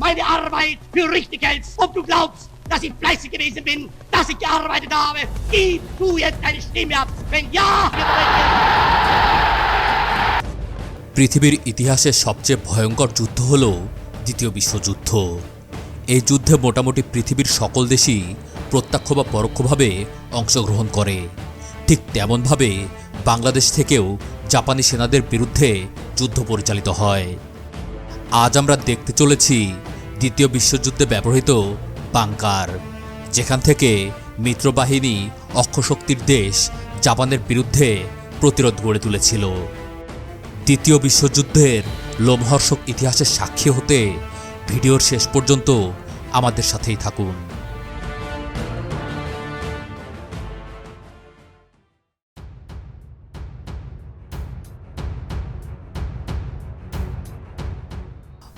meine Arbeit für richtig hältst. Ob du glaubst, dass ich fleißig gewesen bin, dass ich gearbeitet habe, gib du jetzt deine Stimme ab. Wenn ja, পৃথিবীর ইতিহাসের সবচেয়ে ভয়ঙ্কর যুদ্ধ হল দ্বিতীয় বিশ্বযুদ্ধ এই যুদ্ধে মোটামুটি পৃথিবীর সকল দেশই প্রত্যক্ষ বা পরোক্ষভাবে অংশগ্রহণ করে ঠিক তেমনভাবে বাংলাদেশ থেকেও জাপানি সেনাদের বিরুদ্ধে যুদ্ধ পরিচালিত হয় আজ আমরা দেখতে চলেছি দ্বিতীয় বিশ্বযুদ্ধে ব্যবহৃত বাংকার, যেখান থেকে মিত্রবাহিনী অক্ষশক্তির দেশ জাপানের বিরুদ্ধে প্রতিরোধ গড়ে তুলেছিল। দ্বিতীয় বিশ্বযুদ্ধের লোমহর্ষক ইতিহাসের সাক্ষী হতে ভিডিওর শেষ পর্যন্ত আমাদের সাথেই থাকুন।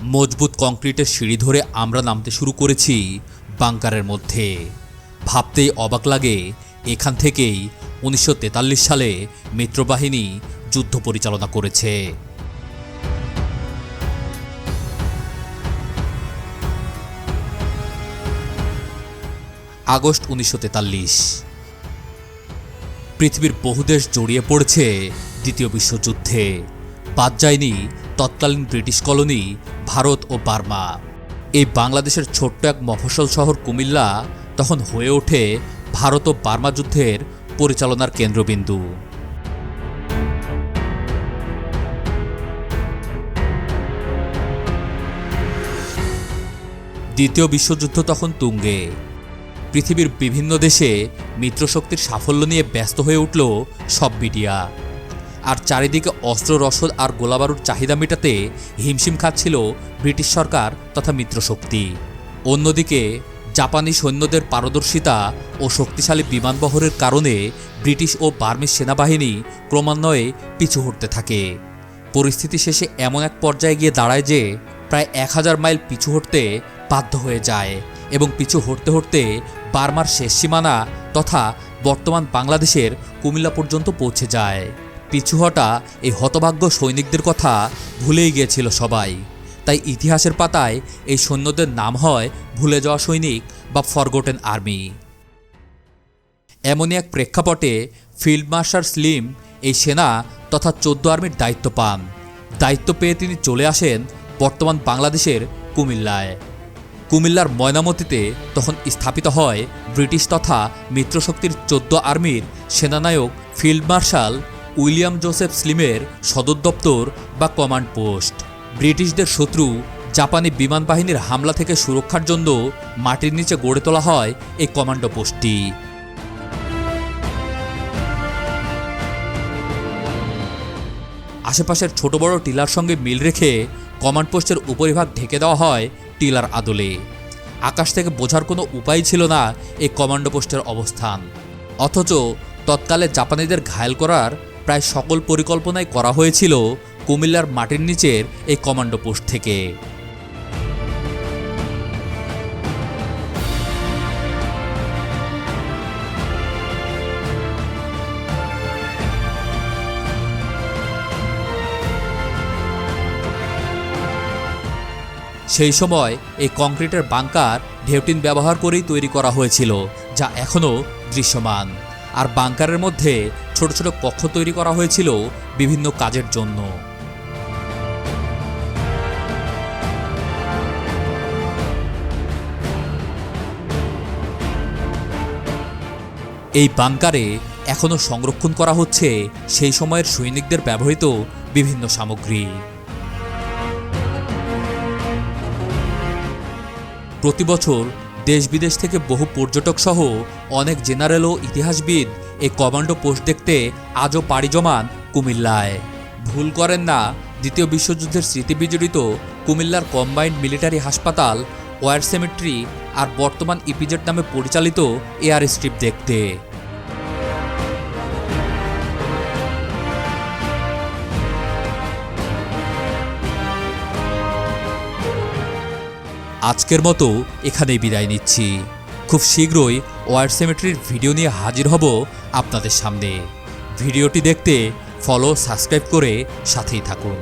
মজবুত কংক্রিটের সিঁড়ি ধরে আমরা নামতে শুরু করেছি বাংকারের মধ্যে। ভাবতেই অবাক লাগে, এখান থেকেই উনিশশো তেতাল্লিশ সালে মিত্রবাহিনী যুদ্ধ পরিচালনা করেছে। আগস্ট উনিশশো তেতাল্লিশ। পৃথিবীর বহু দেশ জড়িয়ে পড়েছে দ্বিতীয় বিশ্বযুদ্ধে। বাদ যায়নি তৎকালীন ব্রিটিশ কলোনি ভারত ও বার্মা। এই বাংলাদেশের ছোট্ট এক মফস্বল শহর কুমিল্লা তখন হয়ে ওঠে ভারত ও বার্মা যুদ্ধের পরিচালনার কেন্দ্রবিন্দু। দ্বিতীয় বিশ্বযুদ্ধ তখন তুঙ্গে। পৃথিবীর বিভিন্ন দেশে মিত্রশক্তির সাফল্য নিয়ে ব্যস্ত হয়ে উঠল সব মিডিয়া। আর চারিদিকে অস্ত্র, রসদ আর গোলাবারুর চাহিদা মেটাতে হিমশিম খাচ্ছিল ব্রিটিশ সরকার তথা মিত্রশক্তি। অন্যদিকে, জাপানি সৈন্যদের পারদর্শিতা ও শক্তিশালী বিমানবহরের কারণে ব্রিটিশ ও বার্মিস সেনাবাহিনী ক্রমান্বয়ে পিছু হটতে থাকে। পরিস্থিতি শেষে এমন এক পর্যায়ে গিয়ে দাঁড়ায় যে, প্রায় এক হাজার মাইল পিছু হটতে বাধ্য হয়ে যায় এবং পিছু হটতে হটতে বার্মার শেষ সীমানা তথা বর্তমান বাংলাদেশের কুমিল্লা পর্যন্ত পৌঁছে যায়। পিছু হটা এই হতভাগ্য সৈনিকদের কথা ভুলেই গিয়েছিল সবাই। তাই ইতিহাসের পাতায় এই সৈন্যদের নাম হয় ভুলে যাওয়া সৈনিক বা ফরগোটেন আর্মি এমনই এক প্রেক্ষাপটে ফিল্ড মার্শাল স্লিম এই সেনা তথা চোদ্দ আর্মির দায়িত্ব পান। দায়িত্ব পেয়ে তিনি চলে আসেন বর্তমান বাংলাদেশের কুমিল্লায়। কুমিল্লার ময়নামতিতে তখন স্থাপিত হয় ব্রিটিশ তথা মিত্রশক্তির চোদ্দ আর্মির সেনানায়ক ফিল্ড মার্শাল উইলিয়াম জোসেফ স্লিমের সদর দপ্তর বা কমান্ড পোস্ট। ব্রিটিশদের শত্রু জাপানি বিমান বাহিনীর হামলা থেকে সুরক্ষার জন্য মাটির নিচে গড়ে তোলা হয় এই কমান্ডো পোস্টটি। আশেপাশের ছোট বড় টিলার সঙ্গে মিল রেখে কমান্ড পোস্টের উপরিভাগ ঢেকে দেওয়া হয় টিলার আদলে। আকাশ থেকে বোঝার কোনো উপায় ছিল না এই কমান্ডো পোস্টের অবস্থান। অথচ তৎকালে জাপানিদের ঘায়েল করার প্রায় সকল পরিকল্পনাই করা হয়েছিল কুমিল্লার মাটির নিচের এই কমান্ডো পোস্ট থেকে। সেই সময় এই কংক্রিটের বাংকার ঢেউটিন ব্যবহার করেই তৈরি করা হয়েছিল, যা এখনও দৃশ্যমান। আর বাংকারের মধ্যে ছোট ছোট কক্ষ তৈরি করা হয়েছিল বিভিন্ন কাজের জন্য। এই বাংকারে এখনও সংরক্ষণ করা হচ্ছে সেই সময়ের সৈনিকদের ব্যবহৃত বিভিন্ন সামগ্রী। প্রতি বছর দেশ বিদেশ থেকে বহু পর্যটক সহ অনেক জেনারেল ও ইতিহাসবিদ এই কমান্ডো পোস্ট দেখতে আজও পাড়ি জমান কুমিল্লায়। ভুল করেন না, দ্বিতীয় বিশ্বযুদ্ধের স্মৃতি বিজড়িত কুমিল্লার কম্বাইন্ড মিলিটারি হাসপাতাল, ওয়ার সেমেট্রি আর বর্তমান ইপিজেড নামে পরিচালিত এয়ার স্ট্রিপ দেখতে। আজকের মতো এখানেই বিদায় নিচ্ছি। খুব শীঘ্রই ওয়ার সেমেট্রির ভিডিও নিয়ে হাজির হব আপনাদের সামনে। ভিডিওটি দেখতে ফলো সাবস্ক্রাইব করে সাথেই থাকুন।